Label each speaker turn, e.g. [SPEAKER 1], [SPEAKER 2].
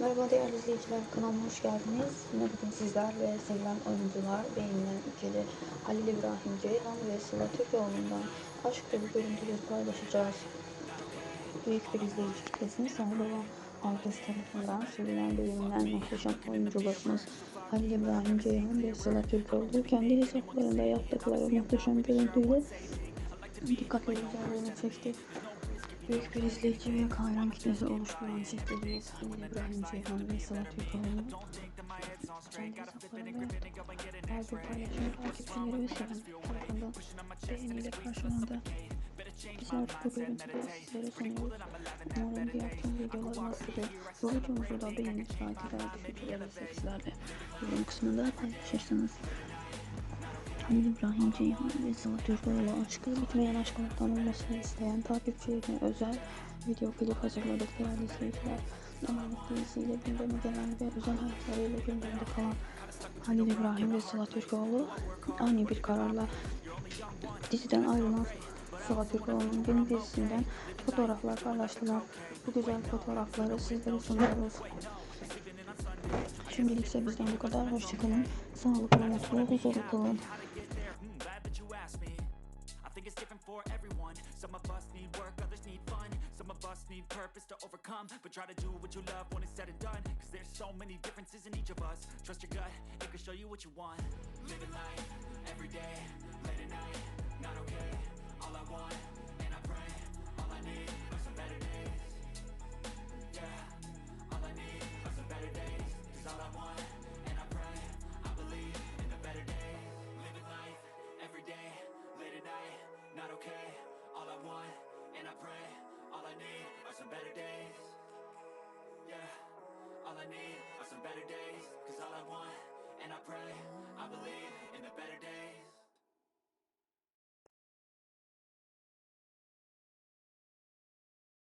[SPEAKER 1] Merhaba değerli izleyiciler, kanalıma hoş geldiniz. Yine bugün sizler ve sevilen oyuncular, beğenilen ülkeli Halil İbrahim Ceyhan ve Sıla Türkoğlu'ndan aşk dolu görüntüleri paylaşacağız. Büyük bir izleyici kitlesine sahip olan Alkış tarafından sevilen beğenilen muhteşem oyuncularımız Halil İbrahim Ceyhan ve Sıla Türkoğlu kendi hesaplarında yaptıkları muhteşem görüntüyle dikkatleri üzerlerine çekti. Büyük bir izleyici ve hayran kitlesi oluşturan çiftlerimiz Halil İbrahim Ceyhan ve Sıla Türkoğlu kendi hesaplarında bir paylaşım takipçileri ve seven tarafından beğeniyle karşılandı. Biz artık bu görüntüleri sizlere sunuyoruz. Umarım diğer tüm videolarımız gibi videomuzu da beğenip saatler düşünceleri sizlerle yorum kısmında paylaşırsınız. Halil İbrahim Ceyhan ve Sıla Türkoğlu aşkı bitmeyen aşklardan olmasını isteyen takipçilerine özel video klip hazırladık değerli izleyiciler. Emanet dizisiyle gündeme gelen ve özel hayatlarıyla gündemde kalan Halil İbrahim ve Sıla Türkoğlu ani bir kararla diziden ayrılan Sıla Türkoğlu'nun yeni dizisinden fotoğraflar paylaştılar. Bu güzel fotoğrafları sizlere sunuyoruz. Şimdilik ise bizden bu kadar. Hoşçakalın. Sağlıklı, mutlu, huzurlu kalın.
[SPEAKER 2] Hmm, I think it's different for everyone. Some of us need work, others need fun. Some of us need purpose to overcome. But try to do what you love when it's said and done. Cause there's so many differences in each of us. Trust your gut, it can show you what you want. Living life, every day, late at night, not okay. pray All I need are some better days. Yeah, all I need are some better days. Cause all I want, and I pray